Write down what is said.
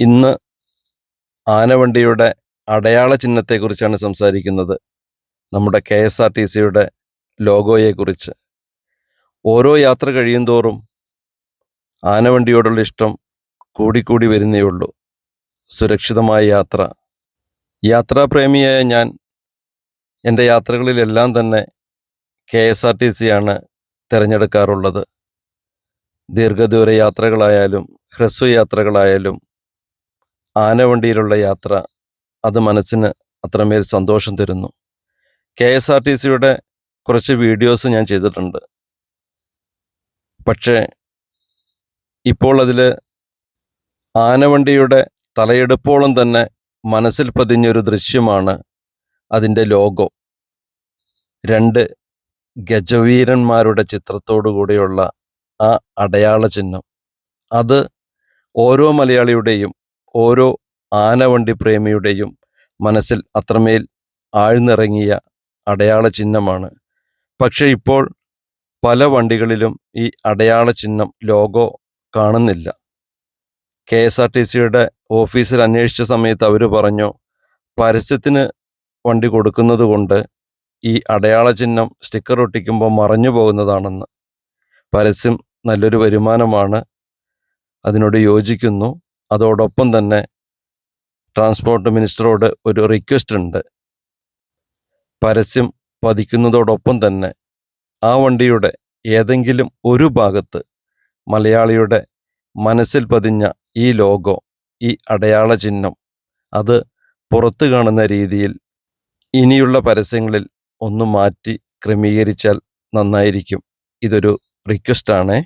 ഇന്ന് ആനവണ്ടിയുടെ അടയാള ചിഹ്നത്തെക്കുറിച്ചാണ് സംസാരിക്കുന്നത്. നമ്മുടെ കെ എസ് ആർ ടി സിയുടെ ലോഗോയെക്കുറിച്ച്. ഓരോ യാത്ര കഴിയുന്തോറും ആനവണ്ടിയോടുള്ള ഇഷ്ടം കൂടിക്കൂടി വരുന്നേ ഉള്ളൂ സുരക്ഷിതമായ യാത്ര. യാത്രാപ്രേമിയായ ഞാൻ എന്റെ യാത്രകളിലെല്ലാം തന്നെ കെ എസ് ആർ ടി സിയാണ് തിരഞ്ഞെടുക്കാറുള്ളത്. ദീർഘദൂര യാത്രകളായാലും ഹ്രസ്വ യാത്രകളായാലും ആനവണ്ടിയിലുള്ള യാത്ര അത് മനസ്സിന് അത്രമേൽ സന്തോഷം തരുന്നു. കെ എസ് ആർ ടി സിയുടെ കുറച്ച് വീഡിയോസ് ഞാൻ ചെയ്തിട്ടുണ്ട്. പക്ഷേ ഇപ്പോൾ അതിൽ ആനവണ്ടിയുടെ തലയെടുപ്പോളം തന്നെ മനസ്സിൽ പതിഞ്ഞൊരു ദൃശ്യമാണ് അതിന്റെ ലോഗോ. രണ്ട് ഗജവീരന്മാരുടെ കൂടിയുള്ള ആ അടയാള ചിഹ്നം. അത് ഓരോ മലയാളിയുടെയും ഓരോ ആനവണ്ടി പ്രേമിയുടെയും മനസ്സിൽ അത്രമേൽ ആഴ്ന്നിറങ്ങിയ അടയാള ചിഹ്നമാണ്. പക്ഷേ ഇപ്പോൾ പല വണ്ടികളിലും ഈ അടയാള ചിഹ്നം ലോഗോ കാണുന്നില്ല. കെ എസ് ആർ ടി സിയുടെ ഓഫീസിൽ അന്വേഷിച്ച സമയത്ത് അവർ പറഞ്ഞു പരസ്യത്തിന് വണ്ടി കൊടുക്കുന്നത് കൊണ്ട് ഈ അടയാള ചിഹ്നം സ്റ്റിക്കർ ഒട്ടിക്കുമ്പോൾ മറഞ്ഞു പോകുന്നതാണെന്ന്. പരസ്യം നല്ലൊരു വരുമാനമാണ്. അതിനോട് യോജിക്കുന്നു. അതോടൊപ്പം തന്നെ ട്രാൻസ്പോർട്ട് മിനിസ്റ്ററോട് ഒരു റിക്വസ്റ്റ് ഉണ്ട്. പരസ്യം പതിക്കുന്നതോടൊപ്പം തന്നെ ആ വണ്ടിയുടെ ഏതെങ്കിലും ഒരു ഭാഗത്ത് മലയാളിയുടെ മനസ്സിൽ പതിഞ്ഞ ഈ ലോഗോ ഈ അടയാള ചിഹ്നം അത് പുറത്തു കാണുന്ന രീതിയിൽ ഇനിയുള്ള പരസ്യങ്ങളിൽ ഒന്ന് മാറ്റി ക്രമീകരിച്ചാൽ നന്നായിരിക്കും. ഇതൊരു റിക്വസ്റ്റാണേ